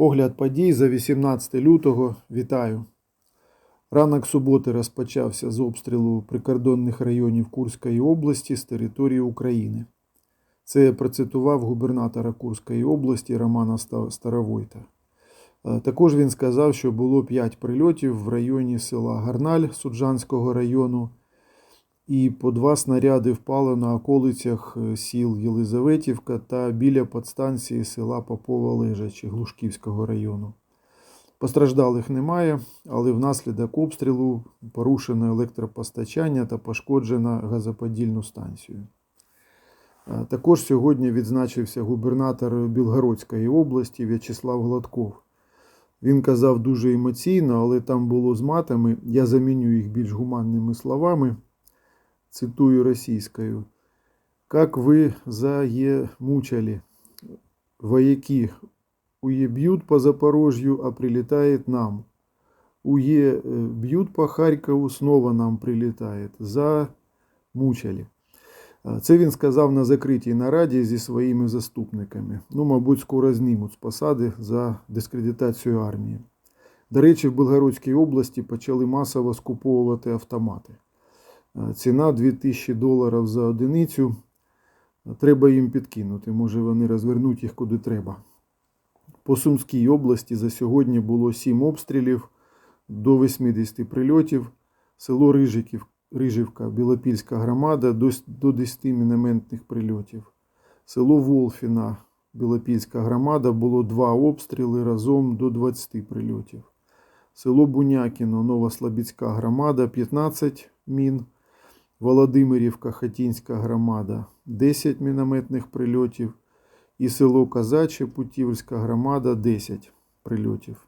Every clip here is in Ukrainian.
Огляд подій за 18 лютого. Вітаю. Ранок суботи розпочався з обстрілу прикордонних районів Курської області з території України. Це процитував губернатора Курської області Романа Старовойта. Е, Також він сказав, що було 5 прильотів в районі села Гарналь Суджанського району, і по два снаряди впало на околицях е, сіл Єлизаветівка та біля подстанції села Попова Лежачі Глушківського району. Постраждалих немає, але внаслідок обстрілу порушено електропостачання та пошкоджено газоподільну станцію. Е, Також сьогодні відзначився губернатор Білгородської області В'ячеслав Гладков. Він казав дуже емоційно, але там було з матами. Я заміню їх більш гуманними словами. Цитую російською. Как вы заемучали, вояки, уе бьют по Запорожью, а прилетает нам. Уе бьют по Харькову, снова нам прилетает. Замучали. Це він сказав на закритій нараді зі своїми заступниками. Ну, мабуть, скоро знімуть з посади за дискредитацію армії. До речі, в Белгородській області почали масово скуповувати автомати. А, Ціна 2000 доларів за одиницю. Треба їм підкинути, може вони розвернуть їх куди треба. По Сумській області за сьогодні було 7 обстрілів до 80 прильотів. Село Рижиків, Рижівка, Білопільська громада до, до 10 мінометних прильотів. Село Волфіна, Білопільська громада було 2 обстріли разом до 20 прильотів. Село Бунякіно, Новослобідська громада 15 мін. Володимирівка, Хатінська громада 10 мінометних прильотів. І село Казаче, Путівська громада 10 прильотів.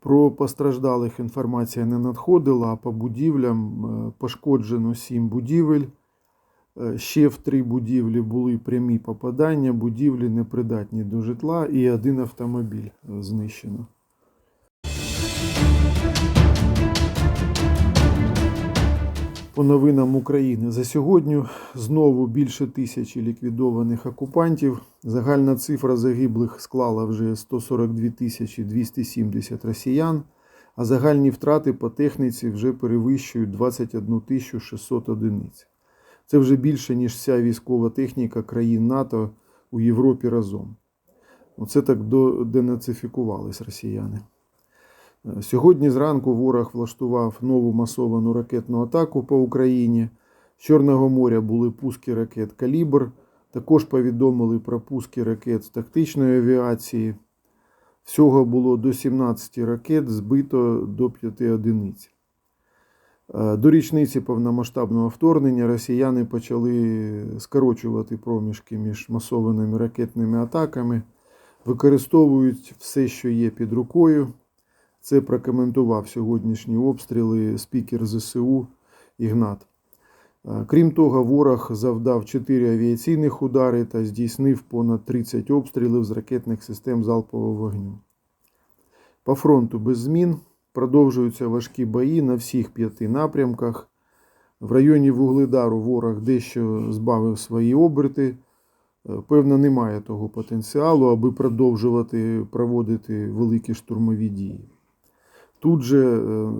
Про постраждалих інформація не надходила, а по будівлям е, пошкоджено 7 будівель. Е, Ще в три будівлі були прямі попадання, будівлі непридатні до житла і один автомобіль е, знищено. По новинам України за сьогодні знову більше тисячі ліквідованих окупантів. Загальна цифра загиблих склала вже 142 тисячі 270 росіян, а загальні втрати по техніці вже перевищують 21 тисячу 600 одиниць. Це вже більше, ніж вся військова техніка країн НАТО у Європі разом. Оце так до- денацифікувались росіяни. Сьогодні зранку ворог влаштував нову масовану ракетну атаку по Україні. З Чорного моря були пуски ракет Калібр. Також повідомили про пуски ракет з тактичної авіації. Всього було до 17 ракет, збито до 5 одиниць. Е, До річниці повномасштабного вторгнення росіяни почали скорочувати проміжки між масованими ракетними атаками, використовують все, що є під рукою. Це прокоментував сьогоднішні обстріли спікер ЗСУ Ігнат. Е, Крім того, ворог завдав 4 авіаційних удари та здійснив понад 30 обстрілів з ракетних систем залпового вогню. По фронту без змін продовжуються важкі бої на всіх п'яти напрямках. В районі Вугледару ворог дещо збавив свої оберти. Е, Певно, немає того потенціалу, аби продовжувати проводити великі штурмові дії. Тут же е,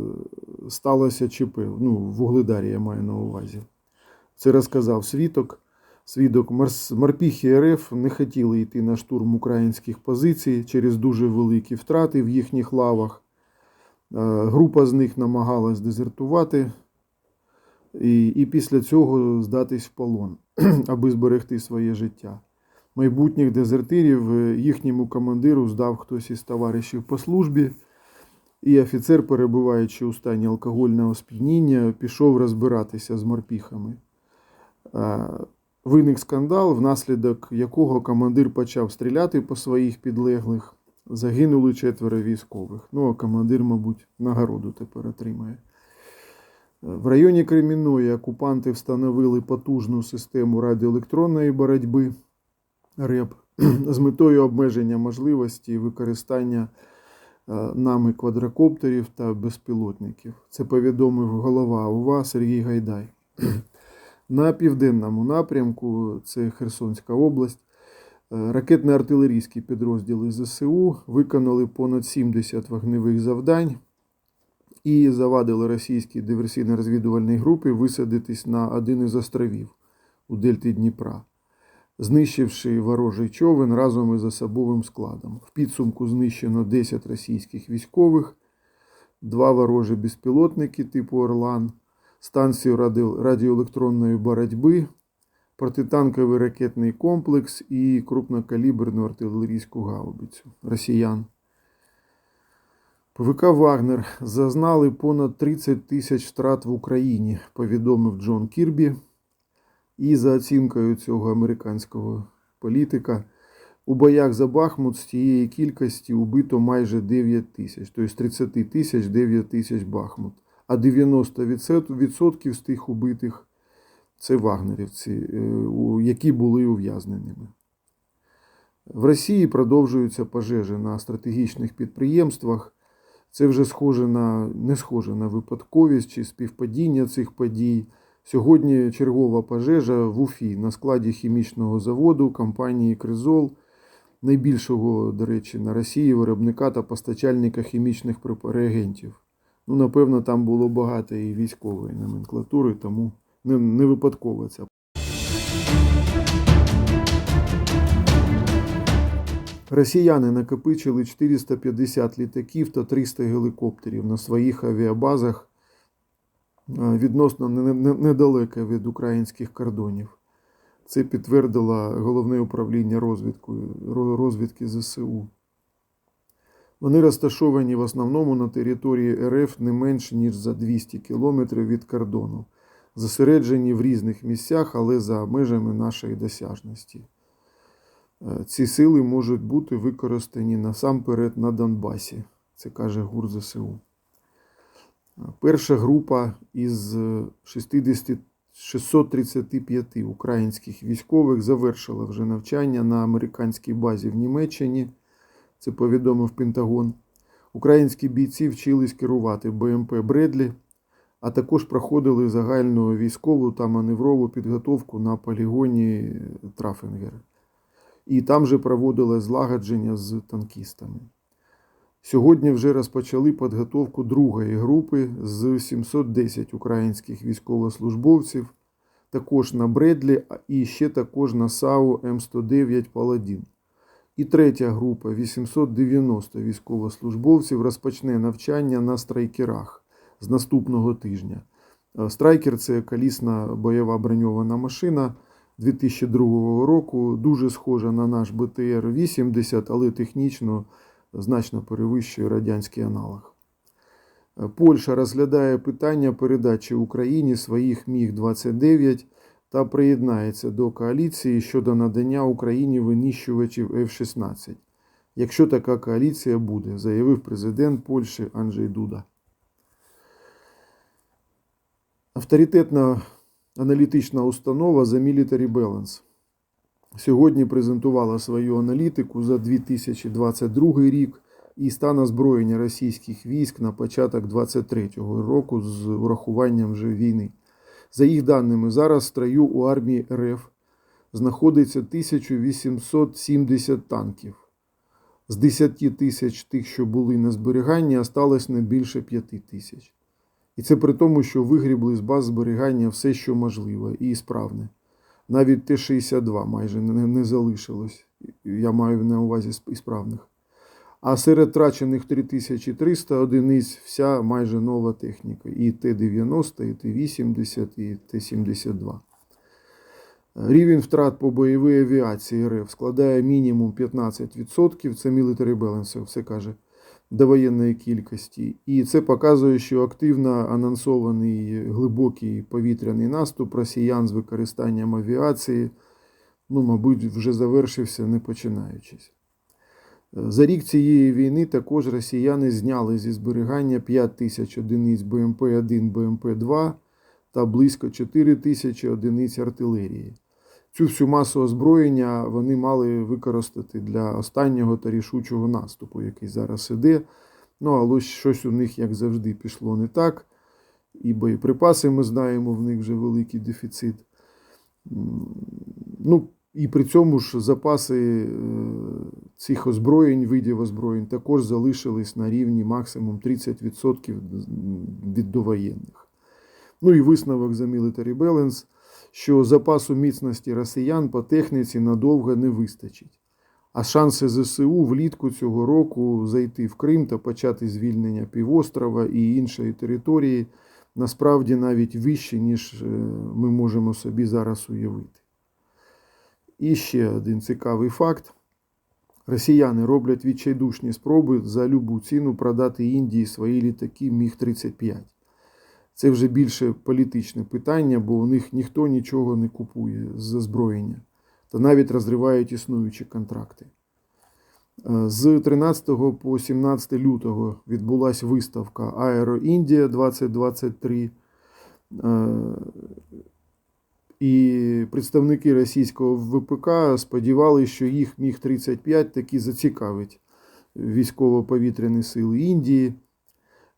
сталося ЧП, ну, в Вугледарі я маю на увазі. Це розказав свідок. Свідок морпіхи РФ не хотіли йти на штурм українських позицій через дуже великі втрати в їхніх лавах. Е, Група з них намагалась дезертувати і, і після цього здатись в полон, аби зберегти своє життя. Майбутніх дезертирів е, їхньому командиру здав хтось із товаришів по службі. І офіцер, перебуваючи у стані алкогольного сп'яніння, пішов розбиратися з морпіхами. Е, Виник скандал, внаслідок якого командир почав стріляти по своїх підлеглих. Загинули четверо військових. Ну, а командир, мабуть, нагороду тепер отримає. Е, В районі Креміної окупанти встановили потужну систему радіоелектронної боротьби РЕП з метою обмеження можливості використання нами квадрокоптерів та безпілотників. Це повідомив голова УВА Сергій Гайдай. На південному напрямку, це Херсонська область, Е, Ракетно-артилерійські підрозділи ЗСУ виконали понад 70 вогневих завдань і завадили російській диверсійно-розвідувальній групі висадитись на один із островів у Дельті Дніпра, знищивши ворожий човен разом із особовим складом. В підсумку знищено 10 російських військових, два ворожі безпілотники типу Орлан, станцію раді- радіоелектронної боротьби, протитанковий ракетний комплекс і крупнокаліберну артилерійську гаубицю росіян. ПВК Вагнер зазнали понад 30 тисяч втрат в Україні, повідомив Джон Кірбі. І за оцінкою цього американського політика, у боях за Бахмут з цієї кількості убито майже 9 тисяч, тобто з 30 тисяч 9 тисяч Бахмут. А 90% з тих убитих це вагнерівці, е, які були ув'язненими. В Росії продовжуються пожежі на стратегічних підприємствах. Це вже схоже на не схоже на випадковість чи співпадіння цих подій. Сьогодні чергова пожежа в Уфі на складі хімічного заводу компанії Кризол, найбільшого, до речі, на Росії виробника та постачальника хімічних реагентів. Ну, напевно, там було багато і військової номенклатури, тому не, не випадково ця Росіяни накопичили 450 літаків та 300 гелікоптерів на своїх авіабазах відносно не- не- недалеко від українських кордонів. Це підтвердило головне управління розвідки ЗСУ. Вони розташовані в основному на території РФ не менше, ніж за 200 кілометрів від кордону, зосереджені в різних місцях, але за межами нашої досяжності. Е, Ці сили можуть бути використані насамперед на Донбасі, це каже ГУР ЗСУ. Е, Перша група із е, 60, 635 українських військових завершила вже навчання на американській базі в Німеччині. Це повідомив Пентагон. Українські бійці вчились керувати БМП Бредлі, а також проходили загальну військову та маневрову підготовку на полігоні Трафенгер. І там же проводили злагодження з танкістами. Сьогодні вже розпочали підготовку другої групи з 710 українських військовослужбовців, також на Бредлі і ще також на САУ М109 Паладін. І третя група 890 військовослужбовців розпочне навчання на страйкерах з наступного тижня. Е, Страйкер це колісна бойова броньована машина 2002 року, дуже схожа на наш БТР-80, але технічно значно перевищує радянський аналог. Польща розглядає питання передачі Україні своїх Міг-29 та приєднається до коаліції щодо надання Україні винищувачів F-16, якщо така коаліція буде, заявив президент Польщі Анджей Дуда. Авторитетна аналітична установа The Military Balance сьогодні презентувала свою аналітику за 2022 рік і стан озброєння російських військ на початок 2023 року з урахуванням вже війни. За їх даними, зараз в строю у армії РФ знаходиться 1870 танків. З 10 тисяч тих, що були на зберіганні, осталось не більше 5 тисяч. І це при тому, що вигрібли з баз зберігання все, що можливо, і справне. Навіть Т-62 майже не, не залишилось. Я маю на увазі сп- справних. А серед трачених 3300 одиниць вся майже нова техніка. І Т-90, і Т-80, і Т-72. Рівень втрат по бойовій авіації РФ складає мінімум 15%. Це military balance, все каже, до воєнної кількості. І це показує, що активно анонсований глибокий повітряний наступ росіян з використанням авіації, ну, мабуть, вже завершився не починаючись. За рік цієї війни також росіяни зняли зі зберігання 5 тисяч одиниць БМП-1, БМП-2 та близько 4 тисячі одиниць артилерії. Цю всю масу озброєння вони мали використати для останнього та рішучого наступу, який зараз іде. Ну, але щось у них, як завжди, пішло не так. І боєприпаси, ми знаємо, в них вже великий дефіцит. Ну, І при цьому ж запаси е, цих озброєнь, видів озброєнь, також залишились на рівні максимум 30% від довоєнних. Ну і висновок за Military Balance, що запасу міцності росіян по техніці надовго не вистачить. А шанси ЗСУ влітку цього року зайти в Крим та почати звільнення півострова і іншої території насправді навіть вищі, ніж е, ми можемо собі зараз уявити. І ще один цікавий факт. Росіяни роблять відчайдушні спроби за любу ціну продати Індії свої літаки Міг-35. Це вже більше політичне питання, бо у них ніхто нічого не купує з озброєння та навіть розривають існуючі контракти. Е, З 13 по 17 лютого відбулася виставка Аеро Індія 2023. Е, І представники російського ВПК сподівалися, що їх Міг-35 таки зацікавить військово-повітряні сили Індії,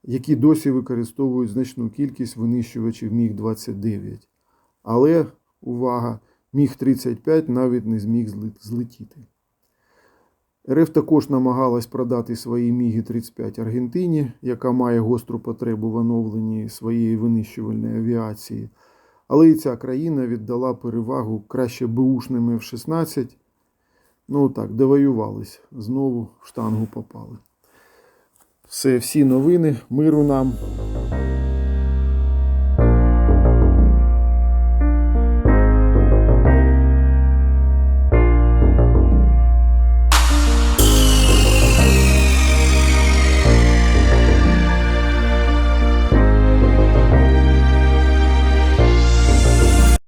які досі використовують значну кількість винищувачів Міг-29. Але, увага, Міг-35 навіть не зміг злетіти. РФ також намагалась продати свої Міги-35 Аргентині, яка має гостру потребу в оновленні своєї винищувальної авіації. Але і ця країна віддала перевагу краще бушним F-16. Ну так, довоювались. Знову в штангу попали. Все, всі новини. Миру нам.